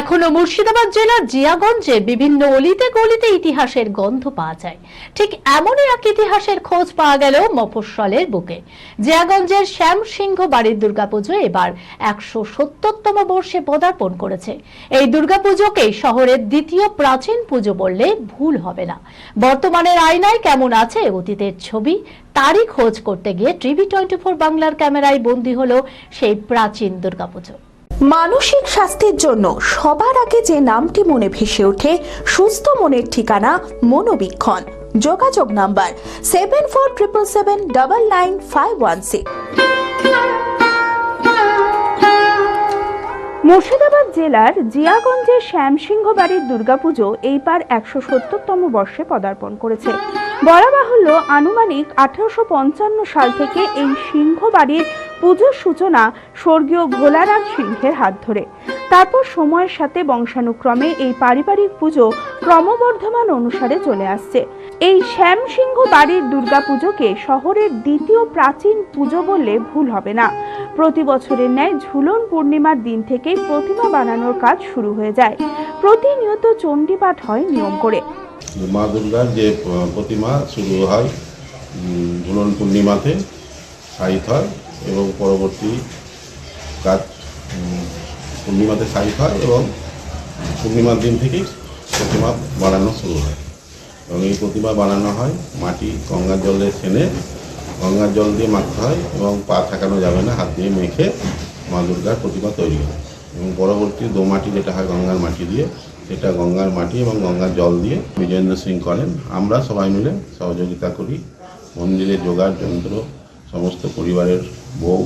এখনও মুর্শিদাবাদ জেলার জিয়াগঞ্জে বিভিন্ন অলিতে গলিতে ইতিহাসের গন্ধ পাওয়া যায়। ঠিক এমনই এক ইতিহাসের খোঁজ পাওয়া গেল মফস্বলের বুকে। জিয়াগঞ্জের শ্যাম সিংহ বাড়ির দুর্গাপুজো এবার একশো সত্তরতম বর্ষে পদার্পণ করেছে। এই দুর্গাপুজোকে শহরের দ্বিতীয় প্রাচীন পুজো বললে ভুল হবে না। বর্তমানের আয়নায় কেমন আছে অতীতের ছবি, তারই খোঁজ করতে গিয়ে টিভি টোয়েন্টি ফোর বাংলার ক্যামেরায় বন্দী হলো সেই প্রাচীন দুর্গাপুজো। মানসিক স্বাস্থ্যের জন্য সবার আগে যে নামটি মনে ভেসে ওঠে, সুস্থ মনের ঠিকানা মনোবীক্ষণ। যোগাযোগ number seven four triple seven double nine five one Murshidabad জেলার জিয়াগঞ্জের শ্যামসিংহ বাড়ির দুর্গাপুজো এইবার একশো সত্তরতম বর্ষে পদার্পণ করেছে। বলা বাহুল্য আনুমানিক আঠারোশো পঞ্চান্ন সাল থেকে এই সিংহ বাড়ির পুজোর সূচনা স্বর্গীয় ভোলারাম সিংহের হাত ধরে। তারপর সময়ের সাথে বংশানুক্রমে এই পারিবারিক পুজো ক্রমবর্ধমান অনুসারে চলে আসছে। এই শ্যামসিংহ বাড়ির দুর্গাপুজোকে শহরের দ্বিতীয় প্রাচীন পুজো বললে ভুল হবে না। প্রতি বছরের ন্যায় ঝুলন পূর্ণিমার দিন থেকেই প্রতিমা বানানোর কাজ শুরু হয়ে যায়। প্রতিনিয়ত চণ্ডীপাঠ হয় নিয়ম করে। মা দুর্গার যে প্রতিমা শুরু হয় ঝুলন পূর্ণিমাতে সাহিত হয়। এবং পরবর্তী কাজ পূর্ণিমাতে সাহিত হয় এবং পূর্ণিমার দিন থেকেই প্রতিমা বানানো শুরু হয়। এবং এই প্রতিমা বানানো হয় মাটি, গঙ্গার জলে ছেনে গঙ্গার জল দিয়ে মাখতে হয় এবং পা থাকানো যাবে না, হাত দিয়ে মেখে মা দুর্গার প্রতিমা তৈরি হয়। এবং পরবর্তী দোমাটি যেটা হয় গঙ্গার মাটি দিয়ে, সেটা গঙ্গার মাটি এবং গঙ্গার জল দিয়ে বিজেন্দ্র সিং করেন। আমরা সবাই মিলে সহযোগিতা করি, মন্দিরে যোগার যন্ত্র, সমস্ত পরিবারের বউ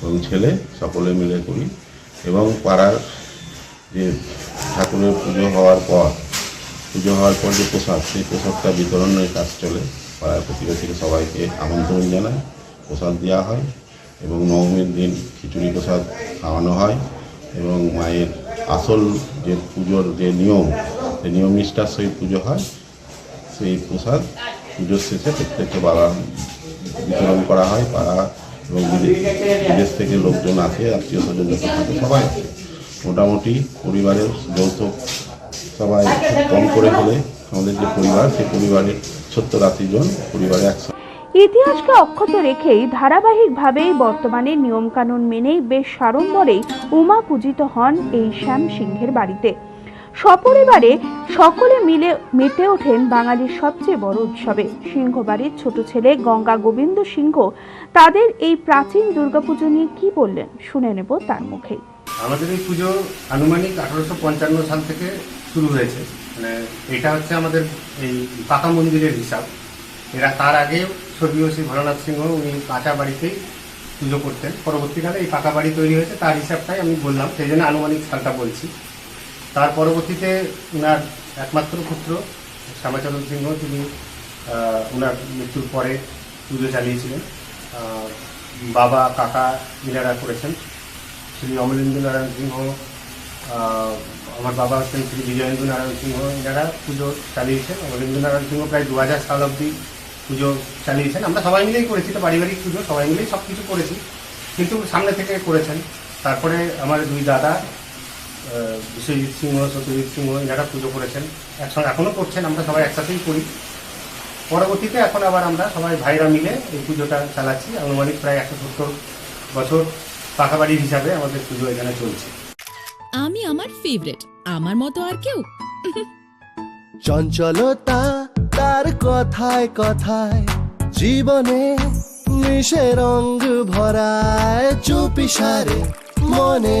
এবং ছেলে, সকলে মিলে করি। এবং পাড়ার যে ঠাকুরের পুজো হওয়ার পর, পুজো হওয়ার পর যে প্রসাদ, সেই প্রসাদটা বিতরণের কাজ চলে। পাড়ার প্রতিবেশীকে সবাইকে আমন্ত্রণ জানায় প্রসাদ দেওয়া হয় এবং নবমীর দিন খিচুড়ি প্রসাদ খাওয়ানো হয় এবং মায়ের আসল যে পুজোর যে নিয়ম সেই নিয়ম নিষ্ঠার সহিত পুজো হয়। সেই প্রসাদ পুজোর শেষে প্রত্যেককে বাবা বিতরণ করা হয়, পাড়া এবং বিদেশ থেকে লোকজন আসে, আত্মীয় স্বজন যত থাকে। সবাই মোটামুটি পরিবারের যৌথ সবাই কম করে হলে আমাদের যে পরিবার, সেই পরিবারের সত্তর আশি জন পরিবারে একসাথে। ইতিহাসকে অক্ষত রেখেই ধারাবাহিকভাবেই বর্তমানে নিয়মকানুন মেনেই বেশ সাড়ম্বরেই উমা পূজিত হন এই শ্যাম সিংহের বাড়িতে। সপরিবারে সকলে মিলে মেতে ওঠেন বাঙালির সবচেয়ে বড় উৎসবে। সিংহবাড়ির ছোট ছেলে গঙ্গা গোবিন্দ সিংহ তাদের এই প্রাচীন দুর্গাপুজো নিয়ে কি বললেন, শুনে নেব তার মুখে। আমাদের এই পুজো আনুমানিক আঠারোশো পঞ্চান্ন সাল থেকে শুরু হয়েছে। মানে এটা হচ্ছে আমাদের এই পাকা মন্দিরের হিসাব। এরা তার আগে স্বর্গীয় শ্রী ভোলানাথ সিংহ, উনি কাঁচা বাড়িতেই পুজো করতেন। পরবর্তীকালে এই পাকা বাড়ি তৈরি হয়েছে, তার হিসাবটাই আমি বললাম। সেই জন্য আনুমানিক সালটা বলছি। তার পরবর্তীতে ওনার একমাত্র পুত্র, শ্যামাচরণ সিংহ, তিনি ওনার মৃত্যুর পরে পুজো চালিয়েছিলেন। বাবা, কাকা ইনারা করেছেন। শ্রী অমলেন্দু নারায়ণ সিংহ আমার বাবা হচ্ছেন শ্রী বিজয়েন্দু নারায়ণ সিংহ, এনারা পুজো চালিয়েছেন। অমলেন্দু নারায়ণ সিংহ প্রায় দু হাজার সাল অবধি পুজো চালিয়েছেন। আমরা সবাই মিলেই করেছি তো পারিবারিক পুজো, সবাই মিলেই সব কিছু করেছি। কিন্তু সামনে থেকে করেছেন। তারপরে আমার দুই দাদা বিশ্বজিৎ সিংহ সত্যজিৎ সিংহ এনারা পুজো করেছেন। একসঙ্গে এখনও করছেন আমরা সবাই একসাথেই করি। পরবর্তীতে এখন আবার আমরা সবাই ভাইরা মিলে এই পুজোটা চালাচ্ছি। আনুমানিক প্রায় একশো সত্তর বছর পাকা বাড়ির হিসাবে আমাদের পুজো এখানে চলছে। আমি আমার ফেভারিট আমার মতো আর কেউ। চঞ্চলতা তার কথায় কথায় জীবনে মিশে রঙ ভরায় চুপি সারে মনে।